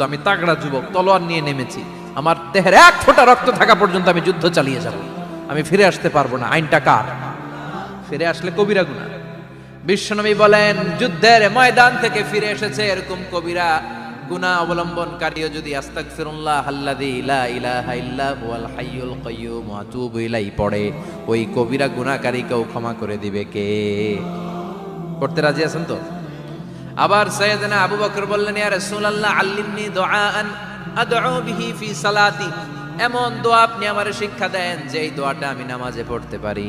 আমি তাগড়া যুবক, তলোয়ার নিয়ে নেমেছি। আমার দেহের এক ফোঁটা রক্ত থাকা পর্যন্ত আমি যুদ্ধ চালিয়ে যাব। আমি ফিরে আসতে পারব না। আইনটা কার? ফিরে আসলে কবিরা গুনাহ বিশ্বনবী বলেন, যুদ্ধের ময়দান থেকে ফিরে এসেছে এরকম কবিরা। গুনাহ অবলম্বনকারীও যদি আস্তাগফিরুল্লাহ আল্লাযী লা ইলাহা ইল্লা হুয়াল হাইয়ুল কাইয়্যুম আতুবু পড়ে, ওই কবিরা গুনাহকারীকেও ক্ষমা করে দিবে কে? পড়তে রাজি আছেন তো? আবার সৈয়দনা আবু বকর বললেন, ইয়া রাসূলুল্লাহ, আল্লিমনি দুআআন আদউ বিহি ফি সালাতি। এমন দোয়া আপনি আমারে শিক্ষা দেন যেই দোয়াটা আমি নামাজে পড়তে পারি।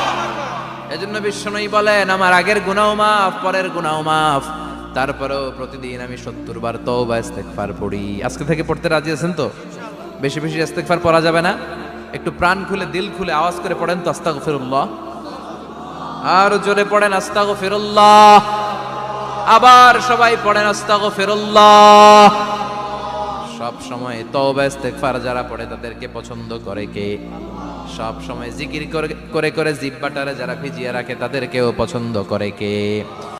এজন্য বিশ্বনবী বলেন, আমার আগের গুনাহ মাফ, পরের গুনাহ মাফ। তারপরেও প্রতিদিন আমি সত্তর বার তওবা, ইস্তেগফার পড়ি। আজকে থেকে পড়তে রাজি আছেন তো? বেশি বেশি ইস্তেগফার পড়া যাবে না? একটু প্রাণ খুলে, দিল খুলে আওয়াজ করে পড়েন তো, আস্তাগফিরুল্লাহ। আর জোরে পড়েন, আস্তাগফিরুল্লাহ। আবার সবাই পড়েন, আস্তাগফিরুল্লাহ। সব সময় তওবা, ইস্তেগফার যারা পড়ে, তাদেরকে পছন্দ করে কে? সব সময় জিকির করে করে জিব্বাটারে যারা ভিজিয়ে রাখে তাদেরকেও পছন্দ করে কে?